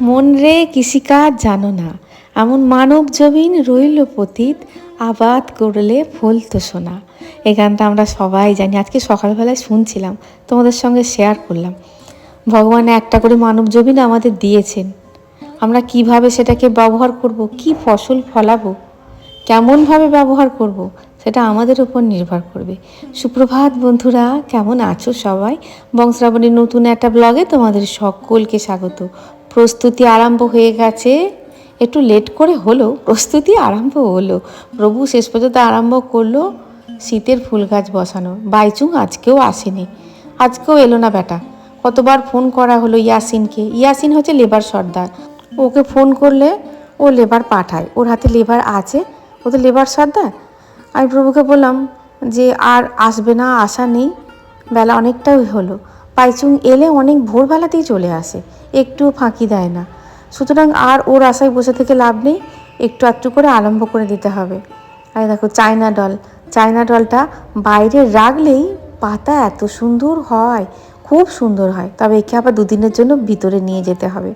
মন রে কৃষিকাজ জানো না। এমন মানব জমিন রইল পতীত, আবাদ করলে ফলতো সোনা। এই গানটা আমরা সবাই জানি, আজকে সকালবেলায় শুনছিলাম, তোমাদের সঙ্গে শেয়ার করলাম। ভগবান একটা করে মানব জমিন আমাদের দিয়েছেন। আমরা কীভাবে সেটাকে ব্যবহার করব, কি ফসল ফলাবো, কেমনভাবে ব্যবহার করব, সেটা আমাদের উপর নির্ভর করবে। সুপ্রভাত বন্ধুরা, কেমন আছো সবাই? বংশ্রাবণীর নতুন একটা ব্লগে তোমাদের সকলকে স্বাগত। প্রস্তুতি আরম্ভ হয়ে গেছে। একটু লেট করে হলো, প্রস্তুতি আরম্ভ হলো। প্রভু শেষ পর্যন্ত আরম্ভ করল শীতের ফুল গাছ বসানো। বাইচুং আজকেও আসেনি। আজকেও এলো না বেটা। কতবার ফোন করা হলো ইয়াসিনকে। ইয়াসিন হচ্ছে লেবার সর্দার। ওকে ফোন করলে ও লেবার পাঠায়। ওর হাতে লেবার আছে। ও তো লেবার সর্দার। আমি প্রভুকে বললাম যে আর আসবে না, আশা নেই। বেলা অনেকটাই হলো। পাইচুং এলে অনেক ভোরবেলাতেই চলে আসে একটুও ফাঁকি দেয় না। সুতরাং আর ওর আশায় বসে থেকে লাভ নেই, একটু একটু করে আরম্ভ করে দিতে হবে। আর দেখো, চায়না ডল। চায়না ডলটা বাইরে রাখলেই পাতা এত সুন্দর হয়, খুব সুন্দর হয়। তবে একে আবার দুদিনের জন্য ভিতরে নিয়ে যেতে হবে।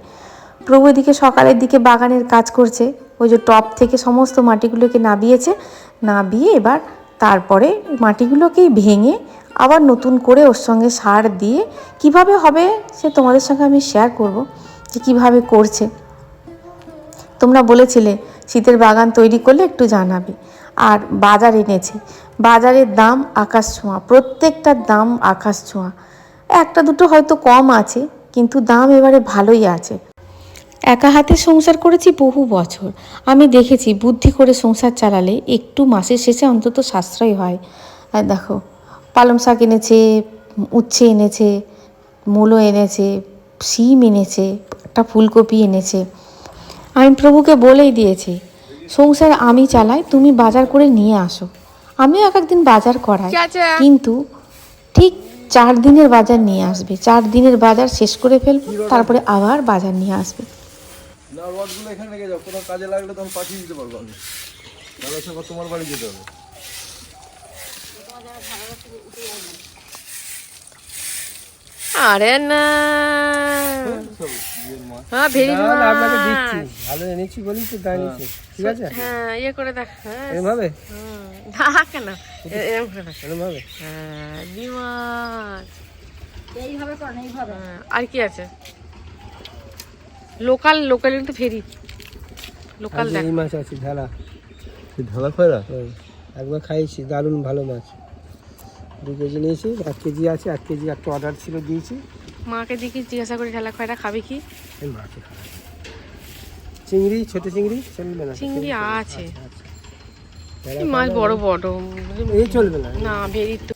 প্রভু এদিকে সকালের দিকে বাগানের কাজ করছে। ওই যে টপ থেকে সমস্ত মাটিগুলোকে নাবিয়েছে, নাবিয়ে এবার তারপরে মাটিগুলোকেই ভেঙে আবার নতুন করে ওর সঙ্গে সার দিয়ে কীভাবে হবে সে তোমাদের সঙ্গে আমি শেয়ার করব যে কীভাবে করছে। তোমরা বলেছিলে শীতের বাগান তৈরি করলে একটু জানাবে। আর বাজার এনেছে। বাজারের দাম আকাশ ছোঁয়া প্রত্যেকটার দাম আকাশ ছোঁয়া। একটা দুটো হয়তো কম আছে, কিন্তু দাম এবারে ভালোই আছে। একা হাতে সংসার করেছি বহু বছর। আমি দেখেছি বুদ্ধি করে সংসার চালালে একটু মাসের শেষে অন্তত সাশ্রয় হয়। আর দেখো পালং শাক এনেছে উচ্ছে এনেছে মূলো এনেছে শিম এনেছে একটা ফুলকপি এনেছে। আমি প্রভুকে বলেই দিয়েছি সংসার আমি চালাই তুমি বাজার করে নিয়ে আসো। আমিও এক একদিন বাজার করাই। কিন্তু ঠিক চার দিনের বাজার নিয়ে আসবে। চার দিনের বাজার শেষ করে ফেলবে তারপরে আবার বাজার নিয়ে আসবে। না রডগুলো এখানে রেখে যাও। কোনো কাজে লাগলে তখন পাঠিয়ে দিতে পারব আমি। তোমার বাড়ি যেতে হবে। আরে না। হ্যাঁ ভেরি তাহলে আপনাকে দিচ্ছি। ভালো এনেছি বলি তো ঠিক আছে? হ্যাঁ ইয়ে করে দেখ। হ্যাঁ। এভাবে? হুম, না। কেন এ- এরম করে দেখ। এরকমভাবে? হ্যাঁ হ্যাঁ, আর কি আছে? লোকাল লোকাল কিন্তু ফেরি লোকাল দেখ। এই মাছ আছে ঢালা। ঢালা খয়রা? একবার খাইছি দারুণ ভালো মাছ। দু কেজি নিয়েছি এক কেজি আছে এক কেজি একটা অর্ডার ছিল দিয়েছি। মাকে দেখি জিজ্ঞাসা করে ঠেলা খয়টা খাবে কি? চিংড়ি ছোট চিংড়ি চলবে না চিংড়ি আছে। আচ্ছা। মাছ বড় বড়। এই চলবে না। না ভেরি তো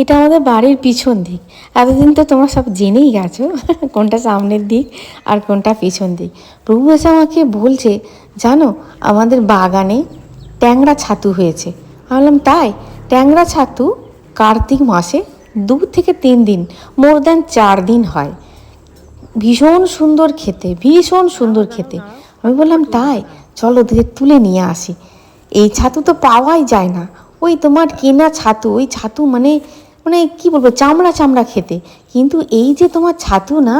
এটা আমাদের বাড়ির পিছন দিক। এতদিন তো তোমরা সব জেনেই গেছো কোনটা সামনের দিক আর কোনটা পিছন দিক। প্রভু এসে আমাকে বলছে জানো আমাদের বাগানে ট্যাংরা ছাতু হয়েছে। আমি বললাম তাই? ট্যাংরা ছাতু? কার্তিক মাসে দু থেকে তিন দিন, মোর দেন চার দিন হয়। ভীষণ সুন্দর খেতে, ভীষণ সুন্দর খেতে। আমি বললাম, তাই, চলো দিয়ে তুলে নিয়ে আসি। এই ছাতু তো পাওয়াই যায় না। ওই তোমার কেনা ছাতু, ওই ছাতু মানে মানে কি বলব, চামড়া চামড়া খেতে। কিন্তু এই যে তোমার ছাতু না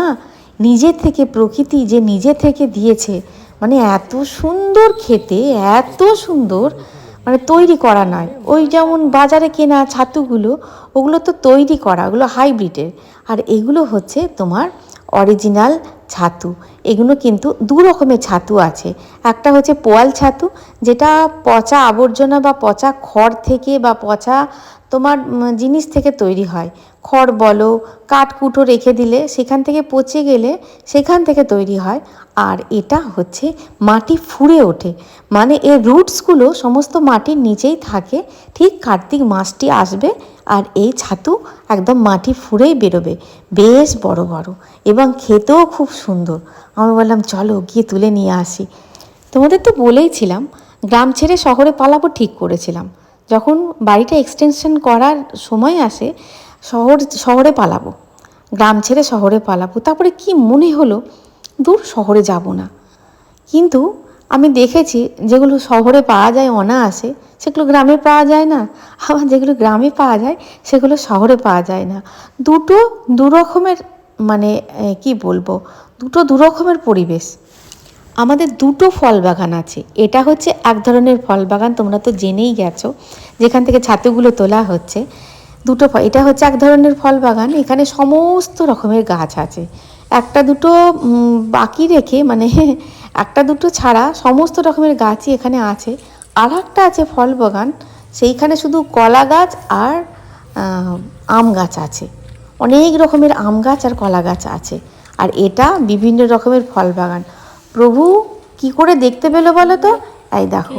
নিজের থেকে, প্রকৃতি যে নিজে থেকে দিয়েছে মানে এত সুন্দর খেতে, এত সুন্দর মানে তৈরি করা নয়। ওই যেমন বাজারে কেনা ছাতুগুলো, ওগুলো তো তৈরি করা, ওগুলো হাইব্রিডের। আর এগুলো হচ্ছে তোমার অরিজিনাল ছাতু। এগুলো কিন্তু দু রকমের ছাতু আছে। একটা হচ্ছে পোয়াল ছাতু, যেটা পচা আবর্জনা বা পচা খড় থেকে বা পচা তোমার জিনিস থেকে তৈরি হয়। খড় বলো, কাঠকুটো রেখে দিলে সেখান থেকে পচে গেলে সেখান থেকে তৈরি হয়। আর এটা হচ্ছে মাটি ফুঁড়ে ওঠে। মানে এর রুটসগুলো সমস্ত মাটির নিচেই থাকে। ঠিক কার্তিক মাসটি আসবে আর এই ছাতু একদম মাটি ফুঁড়েই বেরোবে। বেশ বড় বড় এবং খেতেও খুব সুন্দর। আমি বললাম, চলো গিয়ে তুলে নিয়ে আসি। তোমাদের তো বলেইছিলাম, গ্রাম ছেড়ে শহরে পালাবো ঠিক করেছিলাম। যখন বাড়িটা এক্সটেনশন করার সময় আসে, শহর, শহরে পালাবো, গ্রাম ছেড়ে শহরে পালাবো, তারপরে কি মনে হলো? দূর শহরে যাব না। কিন্তু আমি দেখেছি যেগুলো শহরে পাওয়া যায় অনায়াসে, সেগুলো গ্রামে পাওয়া যায় না। আবার যেগুলো গ্রামে পাওয়া যায়, সেগুলো শহরে পাওয়া যায় না। দুটো দুরকমের মানে কি বলব? দুটো দুরকমের পরিবেশ। আমাদের দুটো ফল বাগান আছে। এটা হচ্ছে এক ধরনের ফল বাগান তোমরা তো জেনেই গেছো, যেখান থেকে ছাতুগুলো তোলা হচ্ছে। দুটো ফল, এটা হচ্ছে এক ধরনের ফল বাগান এখানে সমস্ত রকমের গাছ আছে। একটা দুটো বাকি রেখে মানে একটা দুটো ছাড়া সমস্ত রকমের গাছই এখানে আছে। আর একটা আছে ফল বাগান সেইখানে শুধু কলা গাছ আর আম গাছ আছে। অনেক রকমের আম গাছ আর কলা গাছ আছে। আর এটা বিভিন্ন রকমের ফল বাগান প্রভু কি করে দেখতে পেল বলো তো? এই দেখো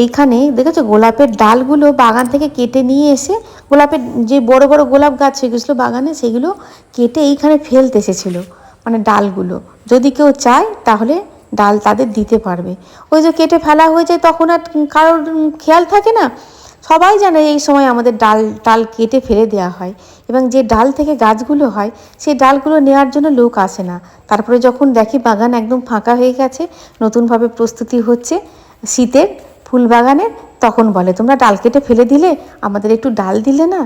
এইখানে দেখেছ গোলাপের ডালগুলো বাগান থেকে কেটে নিয়ে এসে গোলাপের যে বড় বড় গোলাপ গাছ গেছিল বাগানে সেগুলো কেটে এইখানে ফেলতে এসেছিল মানে ডালগুলো। যদি কেউ চায় তাহলে ডাল তাদের দিতে পারবে। ওই যে কেটে ফেলা হয়ে যায় তখন আর কারোর খেয়াল থাকে না। সবাই জানে এই সময় আমাদের ডাল ডাল কেটে ফেলে দেওয়া হয়। এবং যে ডাল থেকে গাছগুলো হয়, সেই ডালগুলো নেওয়ার জন্য লোক আসে না। তারপরে যখন দেখি বাগান একদম ফাঁকা হয়ে গেছে, নতুনভাবে প্রস্তুতি হচ্ছে শীতের ফুল বাগানের, তখন বলে, তোমরা ডাল কেটে ফেলে দিলে? আমাদের একটু ডাল দিলে না?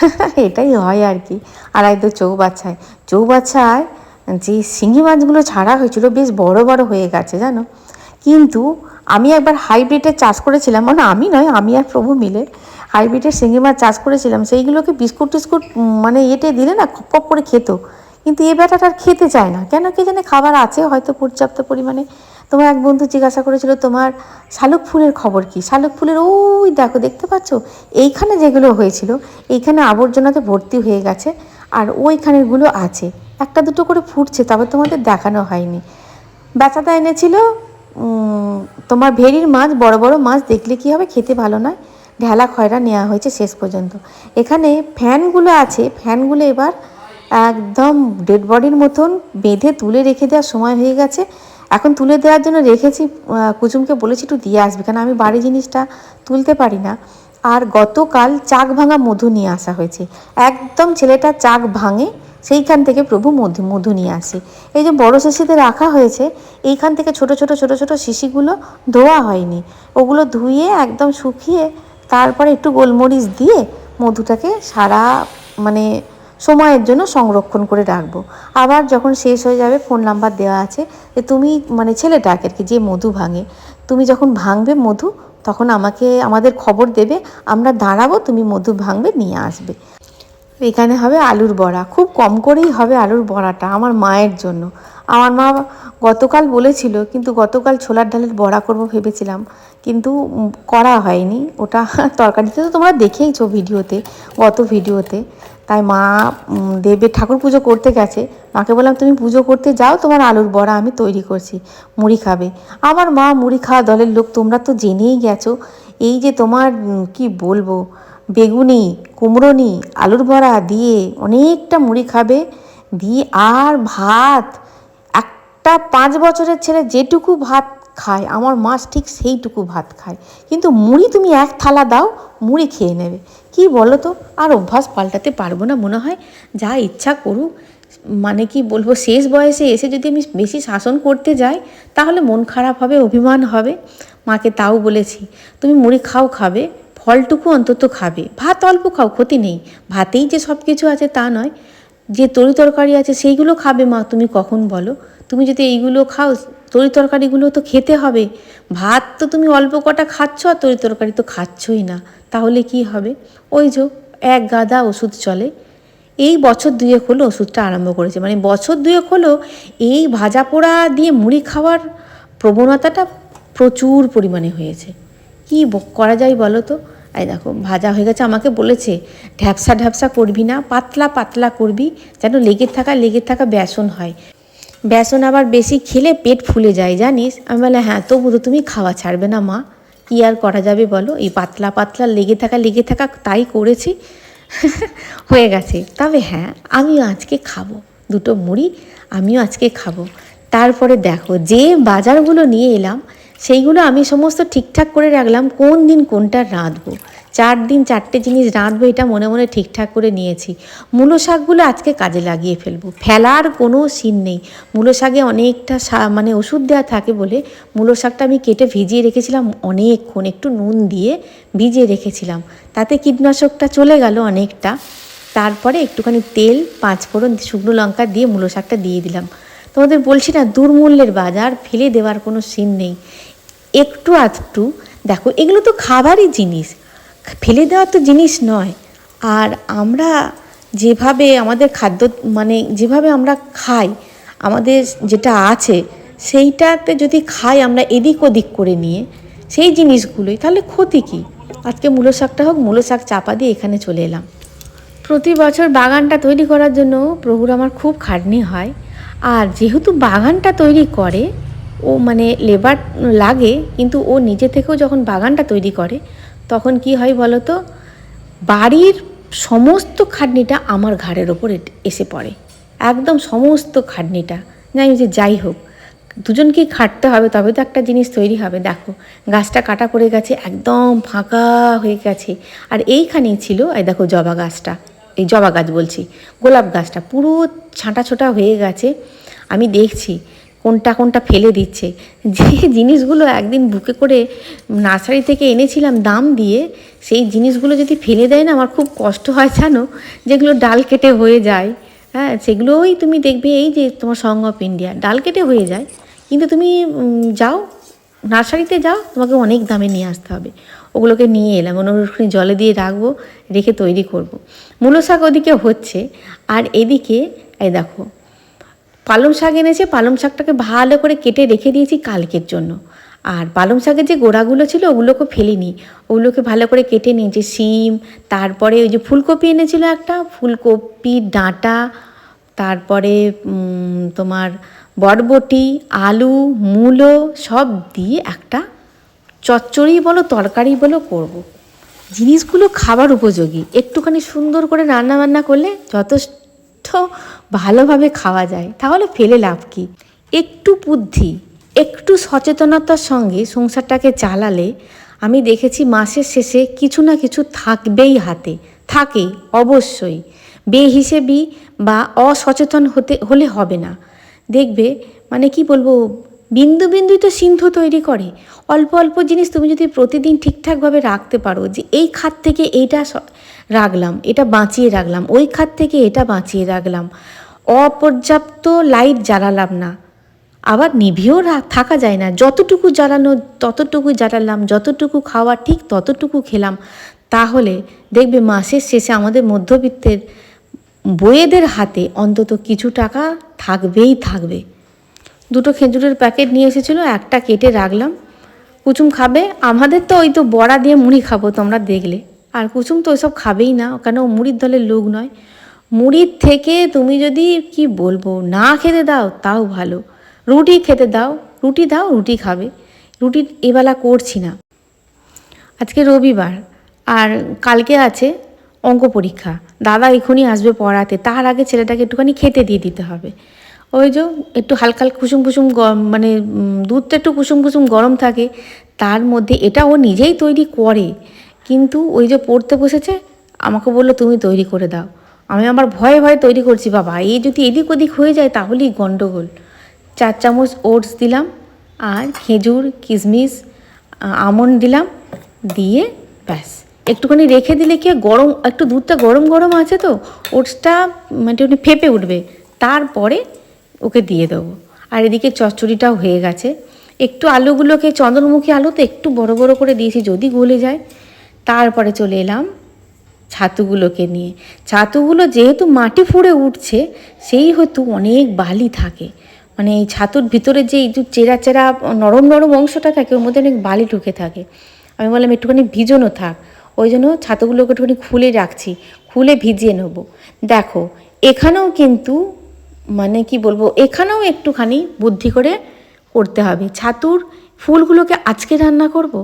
এটাই হয় আর কি। আর একদম চৌবাচ্চায়। চৌবাচ্চায় যে শিঙি মাছগুলো ছাড়া হয়েছিল, বেশ বড় বড় হয়ে গেছে, জানো? কিন্তু আমি একবার হাইব্রিডের চাষ করেছিলাম। মানে আমি নয়, আমি আর প্রভু মিলে হাইব্রিডের শিঙি মাছ চাষ করেছিলাম, সেইগুলোকে বিস্কুট টিস্কুট মানে এটে দিলে না খপ খপ করে খেত। কিন্তু এ ব্যাটাটা আর খেতে চায় না। কেন কি জানে খাবার আছে হয়তো পর্যাপ্ত পরিমাণে। তোমার এক বন্ধু জিজ্ঞাসা করেছিল, তোমার শালুক ফুলের খবর কি? শালুক ফুলের, ওই দেখো, দেখতে পাচ্ছ? এইখানে যেগুলো হয়েছিল, এইখানে আবর্জনাতে ভর্তি হয়ে গেছে, আর ওইখানেরগুলো আছে। একটা দুটো করে ফুটছে, তবে তোমাদের দেখানো হয়নি। বেচাটা এনেছিল তোমার ভেরির মাছ, বড় বড় মাছ, দেখলে কি হবে? খেতে ভালো নয়? ঢেলা খয়রা নেওয়া হয়েছে শেষ পর্যন্ত। এখানে ফ্যানগুলো আছে, ফ্যানগুলো এবার একদম ডেড বডির মতন বেঁধে তুলে রেখে দেওয়ার সময় হয়ে গেছে। এখন তুলে দেওয়ার জন্য রেখেছি কুচুমকে বলেছি একটু দিয়ে আসবে কারণ আমি বাড়ি জিনিসটা তুলতে পারি না। আর গতকাল চাক ভাঙা মধু নিয়ে আসা হয়েছে। একদম ছেলেটা চাক ভাঙে, সেইখান থেকে প্রভু মধু মধু নিয়ে আসে। এই যে বড় শিশিতে রাখা হয়েছে, এইখান থেকে ছোট ছোট ছোট ছোট শিশিগুলো ধোয়া হয়নি। ওগুলো ধুয়ে একদম শুকিয়ে তারপরে একটু গোলমরিচ দিয়ে মধুটাকে সারা মানে সময়ের জন্য সংরক্ষণ করে রাখব। আবার যখন শেষ হয়ে যাবে ফোন নাম্বার দেওয়া আছে যে তুমি মানে ছেলেটাকে আর কি, যে মধু ভাঙে, তুমি যখন ভাঙবে মধু, তখন আমাকে, আমাদের খবর দেবে, আমরা দাঁড়াবো, তুমি মধু ভাঙবে, নিয়ে আসবে। এখানে হবে আলুর বড়া। খুব কম করেই হবে আলুর বড়াটা, আমার মায়ের জন্য। আমার মা গতকাল বলেছিল, কিন্তু গতকাল ছোলার ডালের বড়া করব ভেবেছিলাম, কিন্তু করা হয়নি। ওটা তরকারিতে তো তোমরা দেখেইছো ভিডিওতে, গত ভিডিওতে। তাই মা দেবে, ঠাকুর পুজো করতে গেছে। মাকে বললাম, তুমি পুজো করতে যাও, তোমার আলুর বড়া আমি তৈরি করছি, মুড়ি খাবে। আমার মা মুড়ি খাওয়া দলের লোক, তোমরা তো জেনেই গেছো। এই যে তোমার কি বলব, বেগুনি কুমড়োনি আলুর বড়া দিয়ে অনেকটা মুড়ি খাবে, দিয়ে আর ভাত একটা পাঁচ বছরের ছেলে যেটুকু ভাত খায়, আমার মাছ ঠিক সেইটুকু ভাত খায়। কিন্তু মুড়ি তুমি এক থালা দাও, মুড়ি খেয়ে নেবে। কি বলো তো আর অভ্যাস পাল্টাতে পারব না মনে হয়। যা ইচ্ছা করুক মানে কি বলব, শেষ বয়সে এসে যদি আমি বেশি শাসন করতে যাই, তাহলে মন খারাপ হবে, অভিমান হবে। মাকে তাও বলেছি, তুমি মুড়ি খাও খাবে, ফলটুকু অন্তত খাবে। ভাত অল্প খাও, ক্ষতি নেই। ভাতেই যে সব কিছু আছে তা নয়। যে তরি তরকারি আছে, সেইগুলো খাবে মা, তুমি কখন বলো? তুমি যদি এইগুলো খাও, তরি তরকারিগুলো তো খেতে হবে। ভাত তো তুমি অল্প কটা খাচ্ছ আর তরি তরকারি তো খাচ্ছই না। তাহলে কি হবে? ওই যে এক গাদা ওষুধ চলে। এই বছর দুয়েক হলো ওষুধটা আরম্ভ করেছে। মানে বছর দুয়েক হলো এই ভাজা পোড়া দিয়ে মুড়ি খাওয়ার প্রবণতাটা প্রচুর পরিমাণে হয়েছে। কি করা যায় বলো তো? এই দেখো, ভাজা হয়ে গেছে, আমাকে বলেছে, ঢ্যাপসা ঢ্যাপসা করবি না, পাতলা পাতলা করবি, যেন লেগে থাকা লেগে থাকা বেসন হয়। বেসন আবার বেশি খেলে পেট ফুলে যায়, জানিস? আমি বলে হ্যাঁ তবু তো তুমি খাওয়া ছাড়বে না মা। কী আর করা যাবে বলো? এই পাতলা পাতলা লেগে থাকা লেগে থাকা তাই করেছি। হয়ে গেছে। তবে হ্যাঁ আমিও আজকে খাব। দুটো মুড়ি, আমিও আজকে খাব। তারপরে দেখো, যে বাজারগুলো নিয়ে এলাম সেইগুলো আমি সমস্ত ঠিকঠাক করে রাখলাম, কোন দিন কোনটা রাঁধবো? চার দিন চারটে জিনিস রাঁধবো, এটা মনে মনে ঠিকঠাক করে নিয়েছি। মূলো শাকগুলো আজকে কাজে লাগিয়ে ফেলব। ফেলার কোনো সিন নেই। মূলো শাকে অনেকটা মানে ওষুধ দেওয়া থাকে বলে মূলো শাকটা আমি কেটে ভিজিয়ে রেখেছিলাম অনেকক্ষণ, একটু নুন দিয়ে ভিজিয়ে রেখেছিলাম। তাতে কীটনাশকটা চলে গেল অনেকটা। তারপরে একটুখানি তেল পাঁচ ফোড়ন শুকনো লঙ্কা দিয়ে মূলো শাকটা দিয়ে দিলাম। তোমাদের বলছি না, দুর্মূল্যের বাজার, ফেলে দেওয়ার কোনো সিন নেই। একটু আধটু, দেখো, এগুলো তো খাবারই জিনিস। ফেলে দেওয়া তো জিনিস নয়। আর আমরা যেভাবে আমাদের খাদ্য মানে যেভাবে আমরা খাই, আমাদের যেটা আছে, সেইটাতে যদি খাই আমরা এদিক ওদিক করে নিয়ে, সেই জিনিসগুলোই, তাহলে ক্ষতি কী? আজকে মূলো শাকটা হোক, মূলো শাক চাপা দিয়ে এখানে চলে এলাম। প্রতি বছর বাগানটা তৈরি করার জন্য প্রভুর আমার খুব খাটনি হয়। আর যেহেতু বাগানটা তৈরি করে ও মানে লেবার লাগে, কিন্তু ও নিজে থেকেও যখন বাগানটা তৈরি করে, তখন কি হয় বলো তো বাড়ির সমস্ত খাটনিটা আমার ঘাড়ের ওপর এসে পড়ে। একদম সমস্ত খাটনিটা। জানি যে যাই হোক, দুজনকেই খাটতে হবে, তবে তো একটা জিনিস তৈরি হবে। দেখো, গাছটা কাটা পড়ে গেছে, একদম ফাঁকা হয়ে গেছে। আর এইখানেই ছিল, এই দেখো জবা গাছটা, এই জবা গাছ বলছি, গোলাপ গাছটা, পুরো ছাঁটা ছোটা হয়ে গেছে। আমি দেখছি কোনটা কোনটা ফেলে দিচ্ছে। যে জিনিসগুলো একদিন বুকে করে নার্সারি থেকে এনেছিলাম দাম দিয়ে, সেই জিনিসগুলো যদি ফেলে দেয় না, আমার খুব কষ্ট হয় জানো, যেগুলো ডাল কেটে হয়ে যায়। হ্যাঁ সেগুলোই তুমি দেখবে এই যে তোমার সং অফ ইন্ডিয়া ডাল কেটে হয়ে যায়। কিন্তু তুমি যাও, নার্সারিতে যাও, তোমাকে অনেক দামে নিয়ে আসতে হবে। ওগুলোকে নিয়ে এলাম ওগুলোখানে জলে দিয়ে রাখব, রেখে তৈরি করব। মূলো শাক ওদিকে হচ্ছে, আর এদিকে, এই দেখো পালং শাক এনেছে, পালং শাকটাকে ভালো করে কেটে রেখে দিয়েছি কালকের জন্য। আর পালং শাকের যে গোড়াগুলো ছিল, ওগুলোকে ফেলিনি। ওগুলোকে ভালো করে কেটে নিয়েছি, শিম, তারপরে ওই যে ফুলকপি এনেছিল একটা, ফুলকপি, ডাঁটা, তারপরে তোমার বরবটি, আলু, মূলো, সব দিয়ে একটা চচ্চড়ি বলো, তরকারি বলো করব। জিনিসগুলো খাবার উপযোগী। একটুখানি সুন্দর করে রান্না বান্না করলে যথেষ্ট ভালোভাবে খাওয়া যায়, তাহলে ফেলে লাভ কি? একটু বুদ্ধি, একটু সচেতনতার সঙ্গে সংসারটাকে চালালে, আমি দেখেছি মাসের শেষে কিছু না কিছু থাকবেই হাতে, থাকে অবশ্যই। বেহিসেবি বা অসচেতন হতে, হলে হবে না। দেখবে মানে কি বলব বিন্দু বিন্দুই তো সিন্ধু তৈরি করে। অল্প অল্প জিনিস তুমি যদি প্রতিদিন ঠিকঠাকভাবে রাখতে পারো যে এই খাত থেকে এইটা রাখলাম, এটা বাঁচিয়ে রাখলাম, ওই খাত থেকে এটা বাঁচিয়ে রাখলাম। অপর্যাপ্ত লাইট জ্বালালাম না। আবার নিভিয়েও থাকা যায় না। যতটুকু জ্বালানো, ততটুকু জ্বালালাম, যতটুকু খাওয়া ঠিক ততটুকু খেলাম, তাহলে দেখবে মাসের শেষে আমাদের মধ্যবিত্তের বইয়েদের হাতে অন্তত কিছু টাকা থাকবেই থাকবে। দুটো খেজুরের প্যাকেট নিয়ে এসেছিল, একটা কেটে রাখলাম। কুচুম খাবে? আমাদের তো ওই তো বড়া দিয়ে মুড়ি খাব তোমরা দেখলে। আর কুচুম তো ওইসব খাবেই না, কেন ও মুড়ির দলের লোক নয়। মুড়ির থেকে তুমি যদি, কি বলব, না খেতে দাও, তাও ভালো। রুটি খেতে দাও, রুটি দাও, রুটি খাবে। রুটি এবেলা করছি না। আজকে রবিবার, আর কালকে আছে অঙ্ক পরীক্ষা। দাদা এখনই আসবে পড়াতে, তার আগে ছেলেটাকে একটুখানি খেতে দিয়ে দিতে হবে। ওই যে একটু হালকা কুসুম কুসুম মানে দুধটা একটু কুসুম কুসুম গরম থাকে, তার মধ্যে এটা ও নিজেই তৈরি করে, কিন্তু ওই যে পড়তে বসেছে, আমাকে বলল, তুমি তৈরি করে দাও। আমি আমার ভয়ে ভয়ে তৈরি করছি, বাবা, এই যদি এদিক ওদিক হয়ে যায়, তাহলেই গন্ডগোল। চার চামচ ওটস দিলাম, আর খেজুর, কিশমিশ আমন্ড দিলাম, দিয়ে ব্যাস। একটুখানি রেখে দিলে কি গরম, একটু দুধটা গরম গরম আছে তো, ওটসটা মানে ফেপে উঠবে। তারপরে ওকে দিয়ে দেবো। আর এদিকে চচ্চড়িটাও হয়ে গেছে। একটু আলুগুলোকে চন্দ্রমুখী আলু তো একটু বড় বড় করে দিয়েছি, যদি গলে যায়। তারপরে চলে এলাম ছাতুগুলোকে নিয়ে। ছাতুগুলো যেহেতু মাটি ফুঁড়ে উঠছে, সেই হয়তো অনেক বালি থাকে। মানে এই ছাতুর ভিতরে যে এই যে চেরা চেরা নরম নরম অংশটা থাকে, ওর মধ্যে অনেক বালি ঢুকে থাকে। আমি বললাম, একটুখানি ভিজোনো থাক। ওই জন্য ছাতুগুলোকে একটুখানি খুলে রাখছি। খুলে ভিজিয়ে নেব। দেখো, এখানেও কিন্তু মানে কি বলব, এখানেও একটুখানি বুদ্ধি করে করতে হবে ছাতুর ফুলগুলোকে আজকে রান্না করব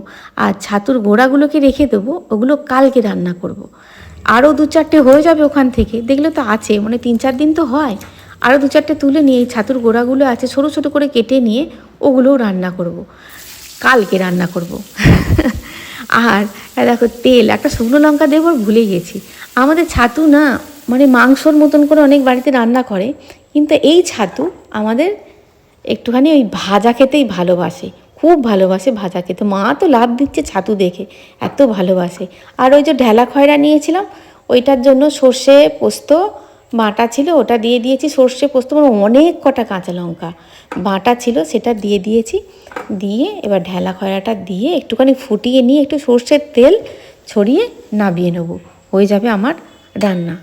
আর ছাতুর গোড়াগুলোকে রেখে দেবো, ওগুলো কালকে রান্না করব। আরও দু চারটে হয়ে যাবে ওখান থেকে, দেখলে তো আছে মানে তিন চার দিন তো হয় আরও দু চারটে তুলে নিয়ে এই ছাতুর গোড়াগুলো আছে, ছোটো ছোটো করে কেটে নিয়ে ওগুলোও রান্না করব। কালকে রান্না করব। আর দেখো তেল, একটা শুকনো লঙ্কা দেবো ভুলে গেছি আমাদের ছাতু না মানে মাংসর মতন করে অনেক বাড়িতে রান্না করে কিন্তু এই ছাতু আমাদের একটুখানি ওই ভাজা খেতেই ভালোবাসে, খুব ভালোবাসে ভাজা খেতে। মা তো লাভ দিচ্ছে ছাতু দেখে, এত ভালোবাসে। আর ওই যে ঢেলা খয়রা নিয়েছিলাম, ওইটার জন্য সর্ষে পোস্ত বাটা ছিল, ওটা দিয়ে দিয়েছি। সর্ষে পোস্ত মানে অনেক কটা কাঁচা লঙ্কা বাটা ছিল, সেটা দিয়ে দিয়েছি। দিয়ে এবার ঢেলা খয়রাটা দিয়ে একটুখানি ফুটিয়ে নিয়ে একটু সর্ষের তেল ছড়িয়ে নাবিয়ে নেব। হয়ে যাবে আমার রান্না।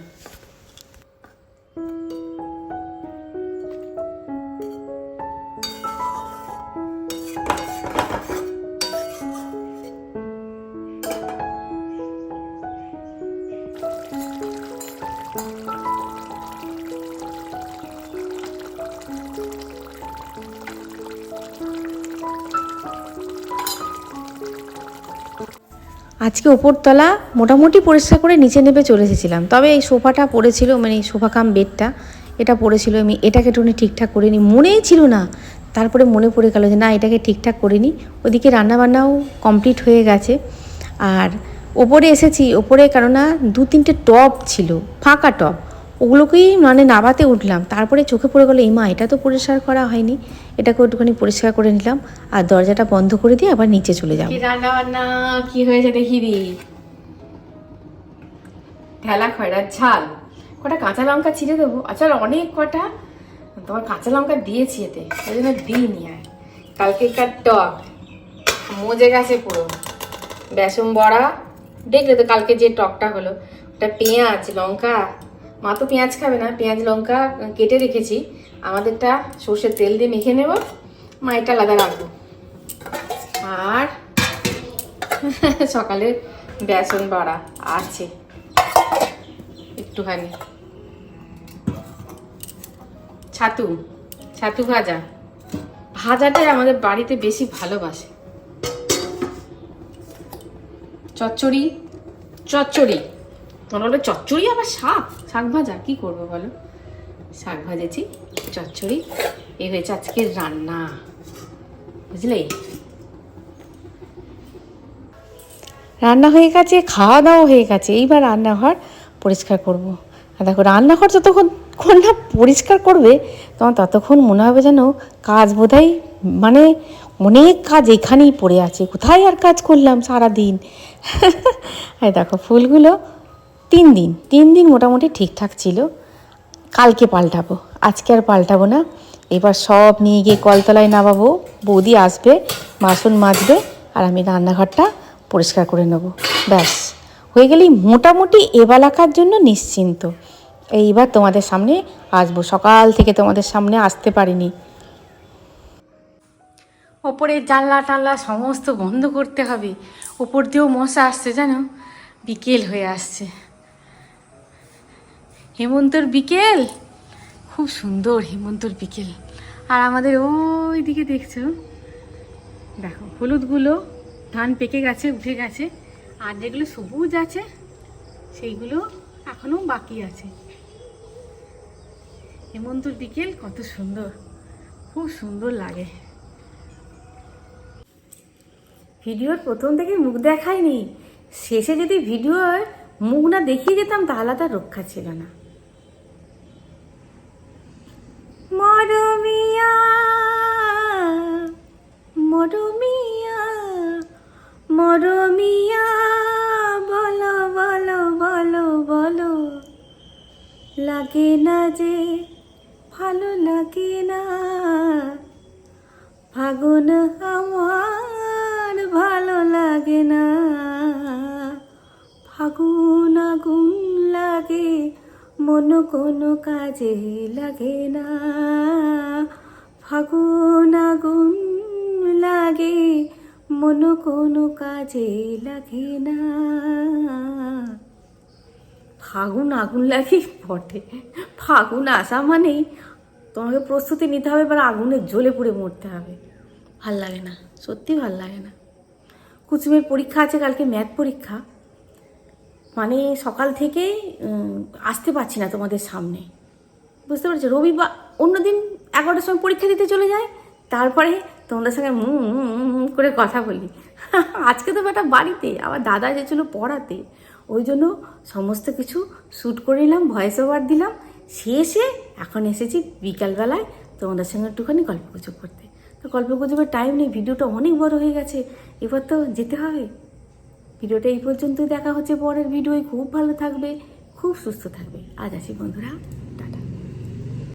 আজকে ওপরতলা মোটামুটি পরিষ্কার করে নিচে নেবে চলে এসেছিলাম। তবে এই সোফাটা পড়েছিল মানে এই সোফা কাম বেডটা, এটা পড়েছিল, আমি এটাকে একটুখানি ঠিকঠাক করে নিই মনেই ছিল না। তারপরে মনে পড়ে গেল যে না, এটাকে ঠিকঠাক করে নিই ওদিকে রান্নাবান্নাও কমপ্লিট হয়ে গেছে। আর ওপরে এসেছি, ওপরে কেননা দু তিনটে টব ছিল, ফাঁকা টব। ওগুলোকেই মানে নাবাতে উঠলাম। তারপরে চোখে পড়ে গেলো মা, এটা তো পরিষ্কার করা হয়নি। এটাকে একটুখানি পরিষ্কার করে নিলাম আর দরজাটা বন্ধ করে দিয়ে আবার নিচে চলে যাব। রান্না বান্না কি হয়েছে দেখি দি। ঠেলা খয়রার ঝাল। কটা কাঁচা লঙ্কা ছিঁড়ে দেবো? আচ্ছা অনেক কটা? তোমার কাঁচা লঙ্কা দিয়েছি এতে। ওই জন্য দিই দিইনি আর। কালকেকার টক। মজে গেছে পুরো। বেসন বড়া। দেখলে তো কালকে যে টকটা হলো। ওটা পেঁয়াজ, লঙ্কা। মা তো পেঁয়াজ খাবে না। পেঁয়াজ, লঙ্কা কেটে রেখেছি। আমাদেরটা সর্ষের তেল দিয়ে মেখে নেব মা এটা আলাদা রাখব। আর সকালে বেসন বড়া আছে, একটুখানি। ছাতু ছাতু ভাজা। ভাজাটাই আমাদের বাড়িতে বেশি ভালোবাসে। চচ্চড়ি চচ্চড়ি। তোমরা বলে চচ্চড়ি আবার শাক? শাক ভাজা? কি করব বলো? শাক ভাজেছি। চচ্চড়ি এই হয়েছে আজকের রান্না। বুঝলে? রান্না হয়ে গেছে খাওয়া দাওয়া হয়ে গেছে। এইবার রান্নাঘর পরিষ্কার করব। আর দেখো, রান্নাঘর যতক্ষণ ক্ষণ না পরিষ্কার করবে, তোমার ততক্ষণ মনে হবে যেন কাজ বোধহয় মানে অনেক কাজ এখানেই পড়ে আছে। কোথায় আর কাজ করলাম সারা দিন আর দেখো, ফুলগুলো তিন দিন তিন দিন মোটামুটি ঠিকঠাক ছিল। কালকে পাল্টাবো। আজকে আর পাল্টাবো না। এবার সব নিয়ে গিয়ে কলতলায় নামাবো। বৌদি আসবে বাসন মাজবে, আর আমি রান্নাঘরটা পরিষ্কার করে নেব। ব্যাস, হয়ে গেলেই মোটামুটি এবেলাকার জন্য নিশ্চিন্ত। এইবার তোমাদের সামনে আসব। সকাল থেকে তোমাদের সামনে আসতে পারিনি। ওপরের জানলা টানলা সমস্ত বন্ধ করতে হবে। ওপর দিয়েও মশা আসছে, জানো? বিকেল হয়ে আসছে। হেমন্তর বিকেল? খুব সুন্দর হেমন্তর বিকেল। আর আমাদের ওই দিকে দেখছ? দেখো হলুদগুলো ধান পেকে গেছে, উঠে গেছে, আর যেগুলো সবুজ আছে, সেইগুলো এখনও বাকি আছে। হেমন্তর বিকেল কত সুন্দর, খুব সুন্দর লাগে। ভিডিওর প্রথম থেকে মুখ দেখায়নি, শেষে যদি ভিডিওর মুখ না দেখিয়ে যেতাম, তাহলে তার রক্ষা ছিল না। মরমিয়া মরমিয়া মরমিয়া, বলো বলো বলো বলো। লাগে না যে ভালো লাগে না। ফাগুন আমার ভালো লাগে না। ফাগুন আগুন লাগে মন কোনো কাজে লাগে না। ফাগুন আগুন লাগে, মন কোনো কাজে লাগে না। ফাগুন আগুন লাগে বটে? ফাগুন আসা মানেই তোমাকে প্রস্তুতি নিতে হবে, এবার আগুনে জ্বলে পুড়ে মরতে হবে। ভালো লাগে না, সত্যি ভালো লাগে না। কুচুমের পরীক্ষা আছে, কালকে ম্যাথ পরীক্ষা। মানে সকাল থেকে আসতে পারছি না তোমাদের সামনে। বুঝতে পারছ? রবিবার, অন্যদিন এগারোটার সময় পরীক্ষা দিতে চলে যায়, তারপরে তোমাদের সঙ্গে করে কথা বলি। আজকে তো বেটা বাড়িতে আবার দাদা গেছিল পড়াতে। ওই জন্য সমস্ত কিছু শ্যুট করে নিলাম ভয়েস ওভার দিলাম। শেষে এখন এসেছি বিকালবেলায় তোমাদের সঙ্গে একটুখানি গল্প গুজব করতে। তো গল্প গুজবের টাইম নেই ভিডিওটা অনেক বড় হয়ে গেছে। এবার তো যেতে হবে। ভিডিওটা এই পর্যন্তই দেখা হচ্ছে পরের ভিডিওয়। খুব ভালো থাকবে, খুব সুস্থ থাকবে। আজ আসি বন্ধুরা, টাটা।